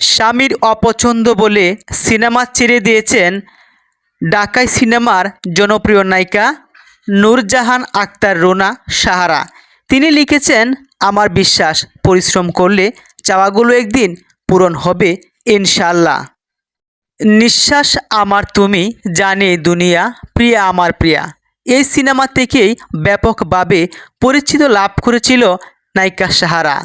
স্বামীর অপছন্দ বলে সিনেমা ছেড়ে দিয়েছেন ডাকাই সিনেমার জনপ্রিয় নায়িকা নূরজাহান আক্তার রোনা সাহারা। তিনি লিখেছেন, আমার বিশ্বাস, পরিশ্রম করলে চাওয়াগুলো একদিন পূরণ হবে ইনশাল্লাহ নিঃশ্বাস আমার তুমি জানে দুনিয়া, প্রিয়া আমার প্রিয়া। এই সিনেমা থেকেই ব্যাপকভাবে পরিচিত লাভ করেছিল নায়িকা সাহারা।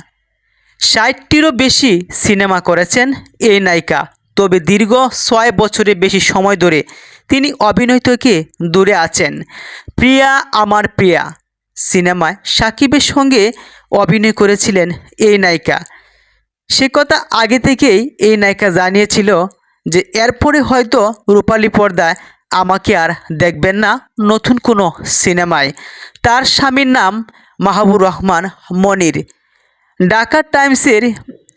ষাটটিরও বেশি সিনেমা করেছেন এই নায়িকা। তবে দীর্ঘ ছয় বছরের বেশি সময় ধরে তিনি অভিনয় থেকে দূরে আছেন। প্রিয়া আমার প্রিয়া সিনেমায় সাকিবের সঙ্গে অভিনয় করেছিলেন এই নায়িকা। সে কথা আগে থেকেই এই নায়িকা জানিয়েছিল যে, এরপরে হয়তো রূপালী পর্দায় আমাকে আর দেখবেন না নতুন কোনো সিনেমায়। তার স্বামীর নাম মাহবুর রহমান মনির। ঢাকা টাইমসের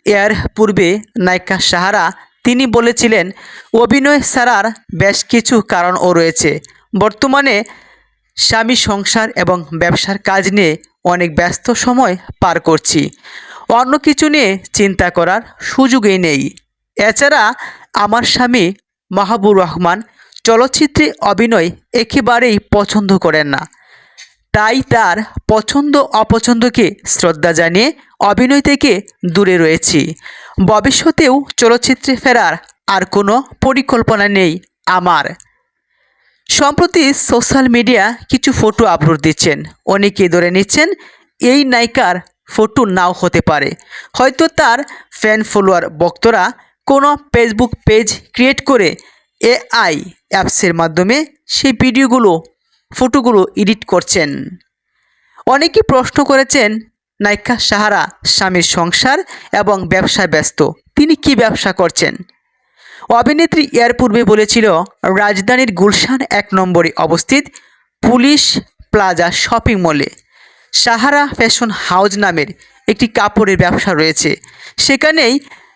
এর পূর্বে নায়িকা সাহারা তিনি বলেছিলেন, অভিনয় ছাড়ার বেশ কিছু কারণও রয়েছে। বর্তমানে স্বামী সংসার এবং ব্যবসার কাজ নিয়ে অনেক ব্যস্ত সময় পার করছি। অন্য কিছু নিয়ে চিন্তা করার সুযোগই নেই। এছাড়া আমার স্বামী মাহবুর রহমান চলচ্চিত্রে অভিনয় একেবারেই পছন্দ করেন না। তাই তার পছন্দ অপছন্দকে শ্রদ্ধা জানিয়ে অভিনয় থেকে দূরে রয়েছি। ভবিষ্যতেও চলচ্চিত্রে ফেরার আর কোনো পরিকল্পনা নেই আমার। সম্প্রতি সোশ্যাল মিডিয়া কিছু ফটো আপলোড দিচ্ছেন। অনেকেই ধরে নিচ্ছেন এই নায়িকার ফটো নাও হতে পারে। হয়তো তার ফ্যান ফলোয়ার বক্তরা কোনো ফেসবুক পেজ ক্রিয়েট করে এআই অ্যাপসের মাধ্যমে সেই ভিডিওগুলো ফটোগুলো এডিট করছেন। অনেকে প্রশ্ন করেছেন, নায়িকা সাহারা স্বামীর সংসার এবং ব্যবসায় ব্যস্ত, তিনি কি ব্যবসা করছেন? অভিনেত্রী এর পূর্বে বলেছিল, রাজধানীর গুলশান এক নম্বরে অবস্থিত পুলিশ প্লাজা শপিং মলে সাহারা ফ্যাশন হাউস নামের একটি কাপড়ের ব্যবসা রয়েছে। সেখানেই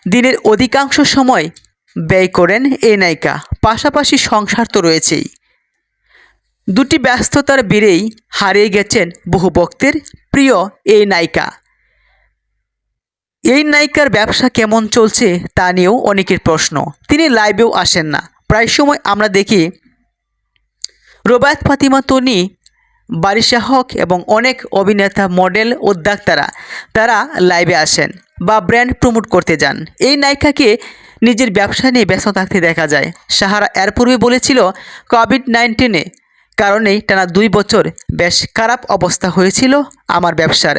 দিনের অধিকাংশ সময় ব্যয় করেন এই নায়িকা। পাশাপাশি সংসার তো রয়েছেই। দুটি ব্যস্ততার বেড়েই হারিয়ে গেছেন বহু ভক্তের প্রিয় এই নায়িকা। এই নায়িকার ব্যবসা কেমন চলছে তা নিয়েও অনেকের প্রশ্ন। তিনি লাইভেও আসেন না। প্রায় সময় আমরা দেখি রোবায়ত ফাতিমা তনি, বারিশা হক এবং অনেক অভিনেতা, মডেল, উদ্যোক্তারা তারা লাইভে আসেন বা ব্র্যান্ড প্রমোট করতে যান। এই নায়িকাকে নিজের ব্যবসা নিয়ে ব্যস্ত থাকতে দেখা যায়। সাহারা এর পূর্বে বলেছিল, কোভিড নাইন্টিনে কারণেই টানা দুই বছর বেশ খারাপ অবস্থা হয়েছিল আমার ব্যবসার।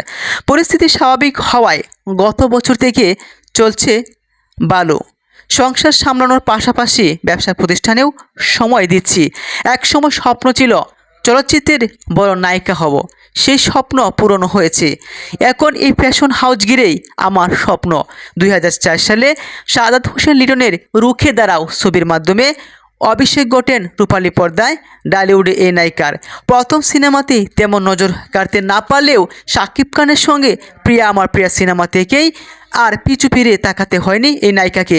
পরিস্থিতি স্বাভাবিক হওয়ায় গত বছর থেকে চলছে ভালো সংসার সামলানোর পাশাপাশি ব্যবসা প্রতিষ্ঠানেও সময় দিচ্ছি। এক সময় স্বপ্ন ছিল চলচ্চিত্রের বড় নায়িকা হব। সেই স্বপ্ন পূরণ হয়েছে। এখন এই ফ্যাশন হাউস গিরেই আমার স্বপ্ন। দুই হাজার চার সালে সাদাত হোসেন লিটনের রুখে দাঁড়াও ছবির মাধ্যমে অভিষেক ঘটেন রূপালী পর্দায় ডালিউডে এই নায়িকার। প্রথম সিনেমাতেই তেমন নজর কাড়তে না পারলেও শাকিব খানের সঙ্গে প্রিয়া, আমার প্রিয়া সিনেমা থেকেই আর পিছু ফিরে তাকাতে হয়নি এই নায়িকাকে।